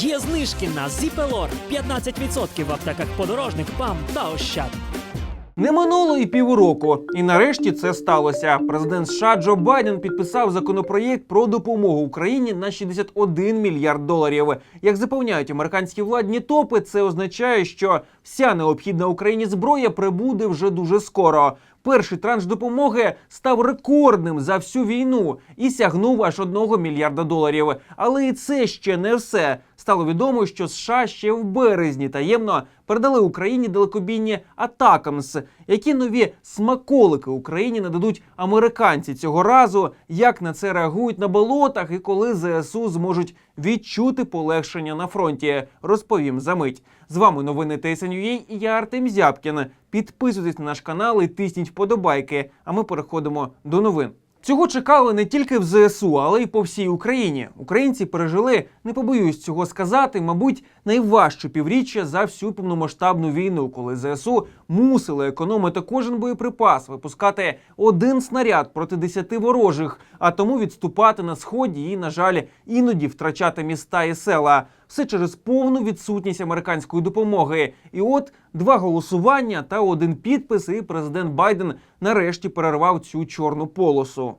Є знижки на Зіпелор 15% в аптеках подорожник, ПАМ та Ощад. Не минуло і півроку, і нарешті це сталося. Президент США Джо Байден підписав законопроєкт про допомогу Україні на 61 мільярд доларів. Як запевняють американські владні топи, це означає, що вся необхідна Україні зброя прибуде вже дуже скоро. Перший транш допомоги став рекордним за всю війну і сягнув аж 1 мільярда доларів. Але і це ще не все. Стало відомо, що США ще в березні таємно передали Україні далекобійні Атакамс. Які нові смаколики Україні нададуть американці цього разу? Як на це реагують на болотах і коли ЗСУ зможуть відчути полегшення на фронті? Розповім за мить. З вами новини ТСНЮЄ і я Артем Зябкін. Підписуйтесь на наш канал і тисніть вподобайки. А ми переходимо до новин. Цього чекали не тільки в ЗСУ, але й по всій Україні. Українці пережили, не побоюсь цього сказати, мабуть, найважче півріччя за всю повномасштабну війну, коли ЗСУ мусили економити кожен боєприпас, випускати один снаряд проти десяти ворожих, а тому відступати на сході і, на жаль, іноді втрачати міста і села. Все через повну відсутність американської допомоги. І от два голосування та один підпис, і президент Байден нарешті перервав цю чорну полосу.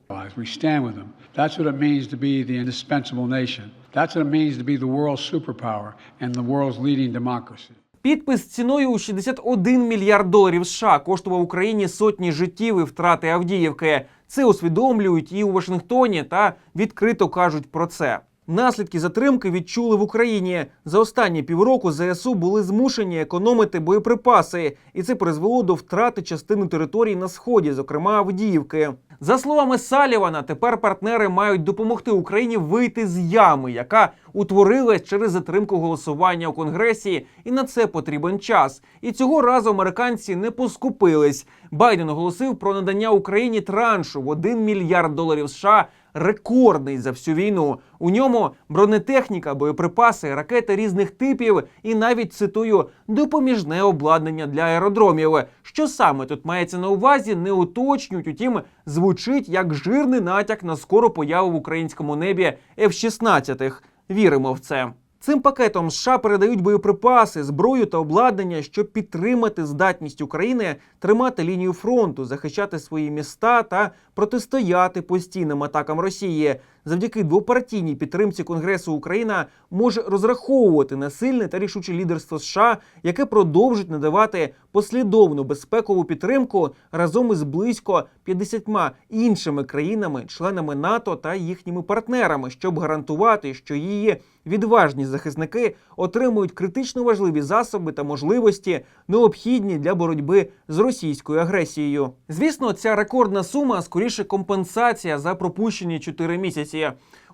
That's what it means to be the world's superpower and the world's leading democracy. Підпис ціною у 61 мільярд доларів США коштував Україні сотні життів і втрати Авдіївки. Це усвідомлюють і у Вашингтоні та відкрито кажуть про це. Наслідки затримки відчули в Україні. За останні півроку ЗСУ були змушені економити боєприпаси, і це призвело до втрати частини територій на сході, зокрема Авдіївки. За словами Салівана, тепер партнери мають допомогти Україні вийти з ями, яка утворилась через затримку голосування у Конгресі, і на це потрібен час. І цього разу американці не поскупились. Байден оголосив про надання Україні траншу в 1 мільярд доларів США. Рекордний за всю війну. У ньому бронетехніка, боєприпаси, ракети різних типів і навіть цитую допоміжне обладнання для аеродромів. Що саме тут мається на увазі, не уточнюють. Утім, звучить як жирний натяк на скору появу в українському небі F-16. Віримо в це. Цим пакетом США передають боєприпаси, зброю та обладнання, щоб підтримати здатність України тримати лінію фронту, захищати свої міста та протистояти постійним атакам Росії. Завдяки двопартійній підтримці Конгресу Україна може розраховувати на сильне та рішуче лідерство США, яке продовжить надавати послідовну безпекову підтримку разом із близько 50 іншими країнами, членами НАТО та їхніми партнерами, щоб гарантувати, що її відважні захисники отримують критично важливі засоби та можливості, необхідні для боротьби з російською агресією. Звісно, ця рекордна сума скоріше компенсація за пропущені 4 місяці.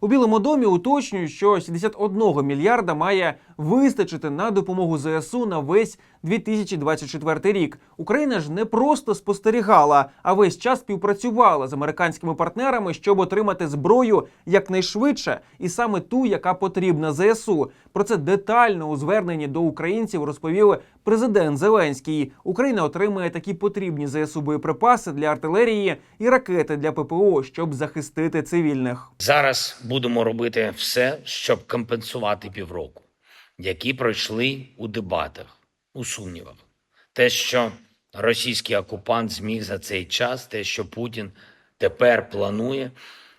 У Білому домі уточнюють, що 61 мільярда має вистачити на допомогу ЗСУ на весь 2024 рік. Україна ж не просто спостерігала, а весь час співпрацювала з американськими партнерами, щоб отримати зброю якнайшвидше, і саме ту, яка потрібна ЗСУ. Про це детально у зверненні до українців розповів президент Зеленський. Україна отримує такі потрібні ЗСУ боєприпаси для артилерії і ракети для ППО, щоб захистити цивільних. Зараз будемо робити все, щоб компенсувати півроку, які пройшли у дебатах, у сумнівах. Те, що російський окупант зміг за цей час, те, що Путін тепер планує,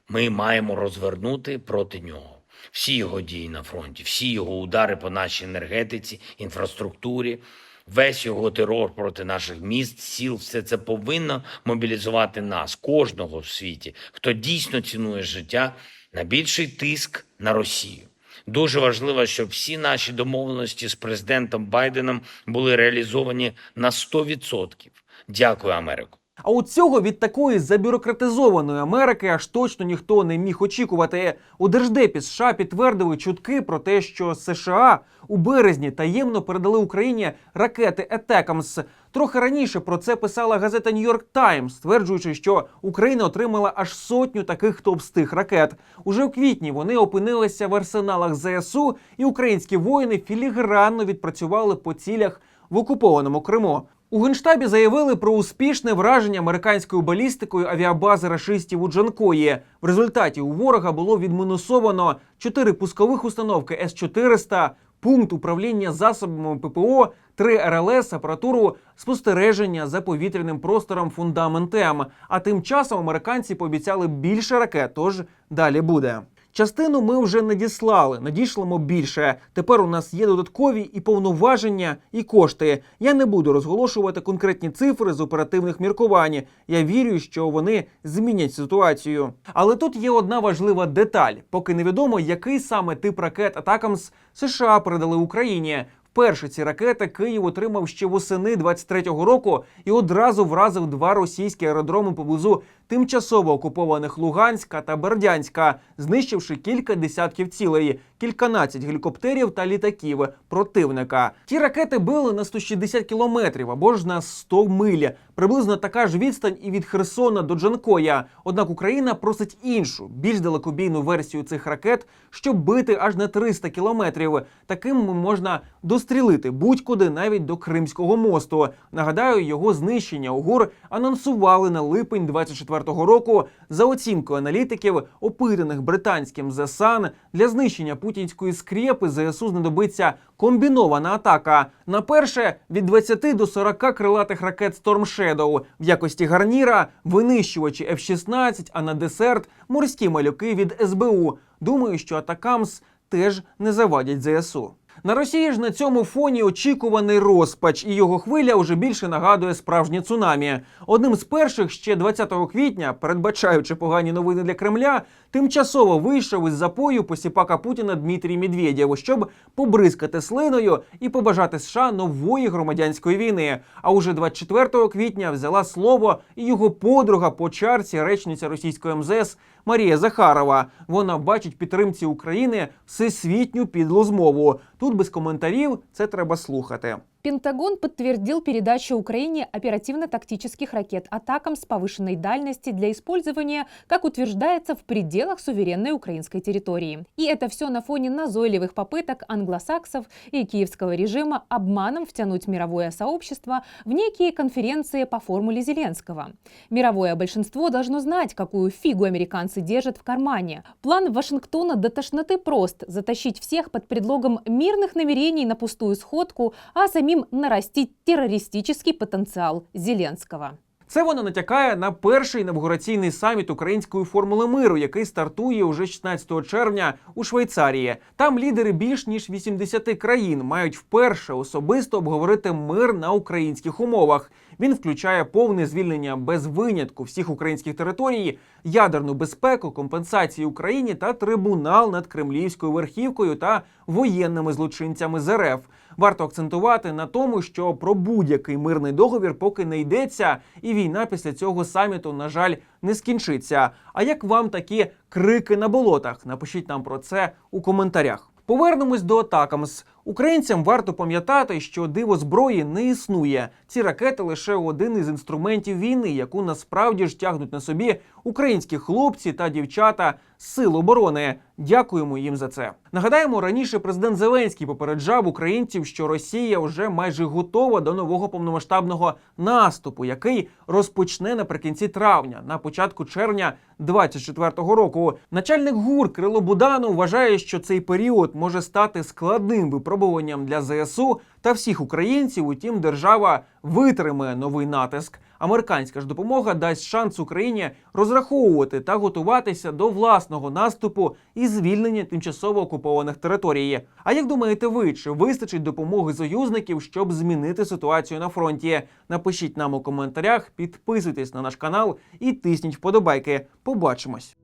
ми маємо розвернути проти нього. Всі його дії на фронті, всі його удари по нашій енергетиці, інфраструктурі, весь його терор проти наших міст, сіл, все це повинно мобілізувати нас, кожного в світі, хто дійсно цінує життя на більший тиск на Росію. Дуже важливо, щоб всі наші домовленості з президентом Байденом були реалізовані на 100%. Дякую, Америко. А от цього від такої забюрократизованої Америки аж точно ніхто не міг очікувати. У держдепі США підтвердили чутки про те, що США у березні таємно передали Україні ракети Етекамс. Трохи раніше про це писала газета Нью-Йорк Таймс, стверджуючи, що Україна отримала аж сотню таких товстих ракет. Уже в квітні вони опинилися в арсеналах ЗСУ, і українські воїни філігранно відпрацювали по цілях в окупованому Криму. У генштабі заявили про успішне враження американською балістикою авіабази рашистів у Джанкої. В результаті у ворога було відмінусовано чотири пускових установки С-400, пункт управління засобами ППО, три РЛС, апаратуру спостереження за повітряним простором фундамент М. А тим часом американці пообіцяли більше ракет, тож далі буде. Частину ми вже надіслали, надішлемо більше. Тепер у нас є додаткові і повноваження, і кошти. Я не буду розголошувати конкретні цифри з оперативних міркувань. Я вірю, що вони змінять ситуацію. Але тут є одна важлива деталь: поки невідомо, який саме тип ракет Атакамс США передали Україні. Вперше ці ракети Київ отримав ще восени 23-го року і одразу вразив два російські аеродроми поблизу тимчасово окупованих Луганська та Бердянська, знищивши кілька десятків цілей, кільканадцять гелікоптерів та літаків противника. Ті ракети били на 160 кілометрів або ж на 100 миль. Приблизно така ж відстань і від Херсона до Джанкоя. Однак Україна просить іншу, більш далекобійну версію цих ракет, щоб бити аж на 300 кілометрів. Таким можна дострілити будь-куди, навіть до Кримського мосту. Нагадаю, його знищення у ГУР анонсували на липень 24-го року. За оцінкою аналітиків, опитаних британським The Sun, для знищення путінської скрєпи ЗСУ знадобиться комбінована атака. На перше від 20 до 40 крилатих ракет Storm Shadow в якості гарніра, винищувачі F-16, а на десерт морські малюки від СБУ. Думаю, що атакамс теж не завадять ЗСУ. На Росії ж на цьому фоні очікуваний розпач, і його хвиля вже більше нагадує справжнє цунамі. Одним з перших ще 20 квітня, передбачаючи погані новини для Кремля, тимчасово вийшов із запою посіпака Путіна Дмитрій Медведєв, щоб побризкати слиною і побажати США нової громадянської війни. А уже 24 квітня взяла слово і його подруга по чарці, речниця російської МЗС Марія Захарова. Вона бачить підтримці України всесвітню підлу змову. Тут без коментарів це треба слухати. Пентагон подтвердил передачу Украине оперативно-тактических ракет «Атакам» с повышенной дальности для использования, как утверждается, в пределах суверенной украинской территории. И это все на фоне назойливых попыток англосаксов и киевского режима обманом втянуть мировое сообщество в некие конференции по формуле Зеленского. Мировое большинство должно знать, какую фигу американцы держат в кармане. План Вашингтона до тошноты прост – затащить всех под предлогом мирных намерений на пустую сходку, а самим нарастить террористический потенциал Зеленского. Це вона натякає на перший інавгураційний саміт української формули миру, який стартує уже 16 червня у Швейцарії. Там лідери більш ніж 80 країн мають вперше особисто обговорити мир на українських умовах. Він включає повне звільнення без винятку всіх українських територій, ядерну безпеку, компенсації Україні та трибунал над кремлівською верхівкою та воєнними злочинцями з РФ. Варто акцентувати на тому, що про будь-який мирний договір поки не йдеться, і війна після цього саміту, на жаль, не скінчиться. А як вам такі крики на болотах? Напишіть нам про це у коментарях. Повернемось до Атакамс. Українцям варто пам'ятати, що диво зброї не існує. Ці ракети лише один із інструментів війни, яку насправді ж тягнуть на собі українські хлопці та дівчата сил оборони. Дякуємо їм за це. Нагадаємо, раніше президент Зеленський попереджав українців, що Росія вже майже готова до нового повномасштабного наступу, який розпочне наприкінці травня, на початку червня 24-го року. Начальник ГУР Кирило Буданов вважає, що цей період може стати складним випробуванням для ЗСУ та всіх українців. Утім, держава витримає новий натиск. Американська ж допомога дасть шанс Україні розраховувати та готуватися до власного наступу і звільнення тимчасово окупованих територій. А як думаєте ви, чи вистачить допомоги союзників, щоб змінити ситуацію на фронті? Напишіть нам у коментарях, підписуйтесь на наш канал і тисніть вподобайки. Побачимось.